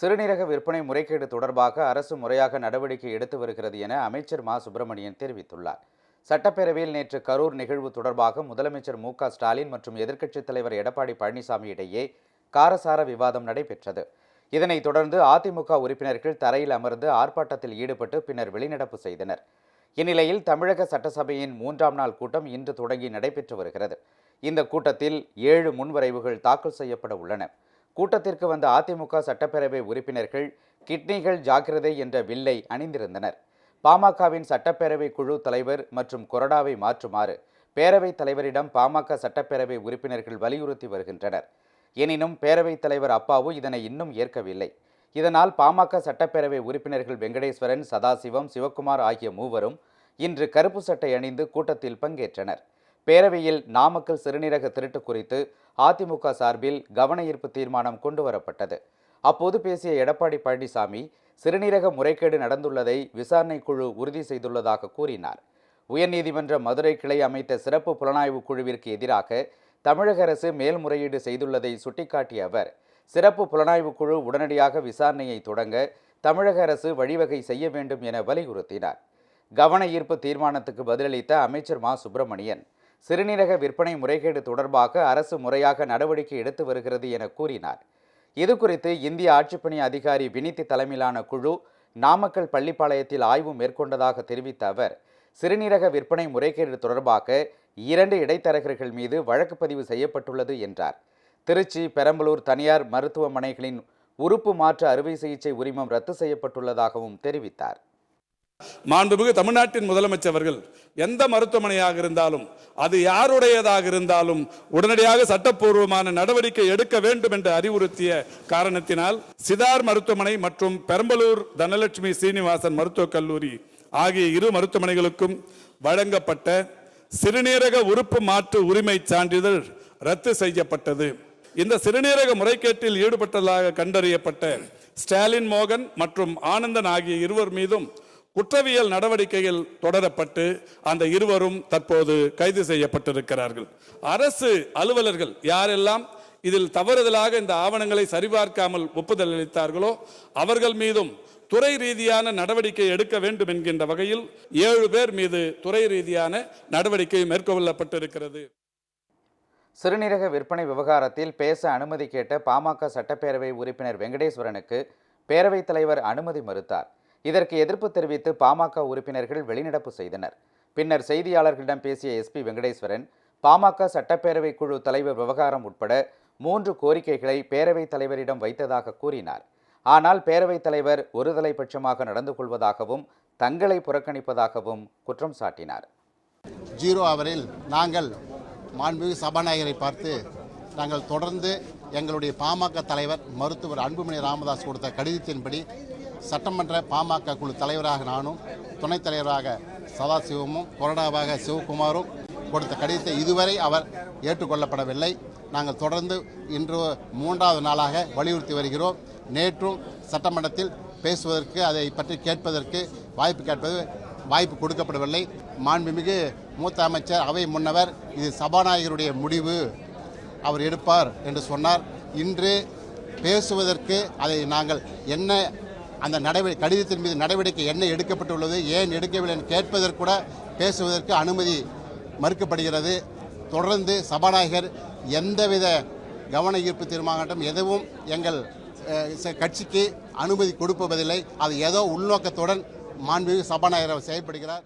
சிறுநீரக விற்பனை முறைகேடு தொடர்பாக அரசு முறையாக நடவடிக்கை எடுத்து வருகிறது என அமைச்சர் மா. சுப்பிரமணியன் தெரிவித்துள்ளார். சட்டப்பேரவையில் நேற்று கரூர் நிகழ்வு தொடர்பாக முதலமைச்சர் மு. க. ஸ்டாலின் மற்றும் எதிர்க்கட்சித் தலைவர் எடப்பாடி பழனிசாமி இடையே காரசார விவாதம் நடைபெற்றது. இதனைத் தொடர்ந்து அதிமுக உறுப்பினர்கள் தரையில் அமர்ந்து ஆர்ப்பாட்டத்தில் ஈடுபட்டு பின்னர் வெளிநடப்பு செய்தனர். இந்நிலையில் தமிழக சட்டசபையின் மூன்றாம் நாள் கூட்டம் இன்று தொடங்கி நடைபெற்று வருகிறது. இந்த கூட்டத்தில் ஏழு முன்வரைவுகள் தாக்கல் செய்யப்பட உள்ளன. கூட்டத்திற்கு வந்த அதிமுக சட்டப்பேரவை உறுப்பினர்கள் கிட்னிகள் ஜாக்கிரதை என்ற வில்லை அணிந்திருந்தனர். பாமகவின் சட்டப்பேரவை குழு தலைவர் மற்றும் கொறடாவை மாற்றுமாறு பேரவைத் தலைவரிடம் பாமக சட்டப்பேரவை உறுப்பினர்கள் வலியுறுத்தி வருகின்றனர். எனினும் பேரவைத் தலைவர் அப்பாவு இதனை இன்னும் ஏற்கவில்லை. இதனால் பாமக சட்டப்பேரவை உறுப்பினர்கள் வெங்கடேஸ்வரன் சதாசிவம் சிவக்குமார் ஆகிய மூவரும் இன்று கருப்பு சட்டை அணிந்து கூட்டத்தில் பங்கேற்றனர். பேரவையில் நாமக்கல் சிறுநீரக திருட்டு குறித்து அதிமுக சார்பில் கவன ஈர்ப்பு தீர்மானம் கொண்டு வரப்பட்டது அப்போது பேசிய எடப்பாடி பழனிசாமி சிறுநீரக முறைகேடு நடந்துள்ளதை விசாரணை குழு உறுதி செய்துள்ளதாக கூறினார். உயர்நீதிமன்ற மதுரை கிளை அமைத்த சிறப்பு புலனாய்வு குழுவிற்கு எதிராக தமிழக அரசு மேல்முறையீடு செய்துள்ளதை சுட்டிக்காட்டிய அவர் சிறப்பு புலனாய்வு குழு உடனடியாக விசாரணையை தொடங்க தமிழக அரசு வழிவகை செய்ய வேண்டும் என வலியுறுத்தினார். கவன ஈர்ப்பு தீர்மானத்துக்கு பதிலளித்த அமைச்சர் மா. சுப்பிரமணியன் சிறுநீரக விற்பனை முறைகேடு தொடர்பாக அரசு முறையாக நடவடிக்கை எடுத்து வருகிறது என கூறினார். இது குறித்து இந்திய ஆட்சிப்பணி அதிகாரி வினித்தி தலைமையிலான குழு நாமக்கல் பள்ளிப்பாளையத்தில் ஆய்வு மேற்கொண்டதாக தெரிவித்த அவர் சிறுநீரக விற்பனை முறைகேடு தொடர்பாக இரண்டு இடைத்தரகர்கள் மீது வழக்கு பதிவு செய்யப்பட்டுள்ளது என்றார். திருச்சி பெரம்பலூர் தனியார் மருத்துவமனைகளின் உறுப்பு மாற்று அறுவை சிகிச்சை உரிமம் ரத்து செய்யப்பட்டுள்ளதாகவும் தெரிவித்தார். மாண்புமிகு தமிழ்நாட்டின் முதலமைச்சர் அவர்கள் எந்த மருத்துவமனையாக இருந்தாலும் அது யாருடையதாக இருந்தாலும் உடனடியாக சட்டப்பூர்வமான நடவடிக்கை எடுக்க வேண்டும் என்று அறிவுறுத்திய காரணத்தினால் சிதார் மருத்துவமனை மற்றும் பெரம்பலூர் தனலட்சுமி சீனிவாசன் மருத்துவக் கல்லூரி ஆகிய இரு மருத்துவமனைகளுக்கும் வழங்கப்பட்ட சிறுநீரக உறுப்பு மாற்று உரிமை சான்றிதழ் ரத்து செய்யப்பட்டது. இந்த சிறுநீரக முறைகேட்டில் ஈடுபட்டதாக கண்டறியப்பட்ட ஸ்டாலின் மோகன் மற்றும் ஆனந்தன் ஆகிய இருவர் மீதும் குற்றவியல் நடவடிக்கைகள் தொடரப்பட்டு அந்த இருவரும் தற்போது கைது செய்யப்பட்டிருக்கிறார்கள். அரசு அலுவலர்கள் யாரெல்லாம் இதில் தவறுதலாக இந்த ஆவணங்களை சரிபார்க்காமல் ஒப்புதல் அளித்தார்களோ அவர்கள் மீதும் துறை ரீதியான நடவடிக்கை எடுக்க வேண்டும் என்கின்ற வகையில் ஏழு பேர் மீது துறை ரீதியான நடவடிக்கை மேற்கொள்ளப்பட்டிருக்கிறது. சிறுநீரக விற்பனை விவகாரத்தில் பேச அனுமதி கேட்ட பாமக சட்டப்பேரவை உறுப்பினர் வெங்கடேஸ்வரனுக்கு பேரவைத் தலைவர் அனுமதி மறுத்தார். இதற்கு எதிர்ப்பு தெரிவித்து பாமக உறுப்பினர்கள் வெளிநடப்பு செய்தனர். பின்னர் செய்தியாளர்களிடம் பேசிய எஸ்பி வெங்கடேஸ்வரன் பாமக சட்டப்பேரவை குழு தலைவர் விவகாரம் உட்பட மூன்று கோரிக்கைகளை பேரவைத் தலைவரிடம் வைத்ததாக கூறினார். ஆனால் பேரவைத் தலைவர் ஒருதலை பட்சமாக நடந்து கொள்வதாகவும் தங்களை புறக்கணிப்பதாகவும் குற்றம் சாட்டினார். ஜீரோ அவரில் நாங்கள் மாண்புமிகு சபாநாயகரை பார்த்து நாங்கள் தொடர்ந்து எங்களுடைய பாமக தலைவர் மருத்துவர் அன்புமணி ராமதாஸ் கொடுத்த கடிதத்தின்படி சட்டமன்ற பாமக குழு தலைவராக நானும் துணைத் தலைவராக சதாசிவமும் கொறடாவாக சிவகுமாரும் கொடுத்த கடிதத்தை இதுவரை அவர் ஏற்றுக்கொள்ளப்படவில்லை. நாங்கள் தொடர்ந்து இன்று மூன்றாவது நாளாக வலியுறுத்தி வருகிறோம். நேற்றும் சட்டமன்றத்தில் பேசுவதற்கு அதை பற்றி கேட்பதற்கு வாய்ப்பு கேட்பது வாய்ப்பு கொடுக்கப்படவில்லை. மாண்புமிகு மூத்த அமைச்சர் அவை முன்னவர் இது சபாநாயகருடைய முடிவு. அவர் எடுப்பார் என்று சொன்னார். இன்று பேசுவதற்கு அதை நாங்கள் என்ன அந்த நடவடிக்கை கடிதத்தின் மீது நடவடிக்கை என்ன எடுக்கப்பட்டுள்ளது ஏன் எடுக்கவில்லை என்று கேட்பதற்கு பேசுவதற்கு அனுமதி மறுக்கப்படுகிறது. தொடர்ந்து சபாநாயகர் எந்தவித கவன ஈர்ப்பு தீர்மானம் எதுவும் எங்கள் கட்சிக்கு அனுமதி கொடுப்பதில்லை. அது ஏதோ உள்நோக்கத்துடன் மாண்புமிகு சபாநாயகர் செயல்படுகிறார்.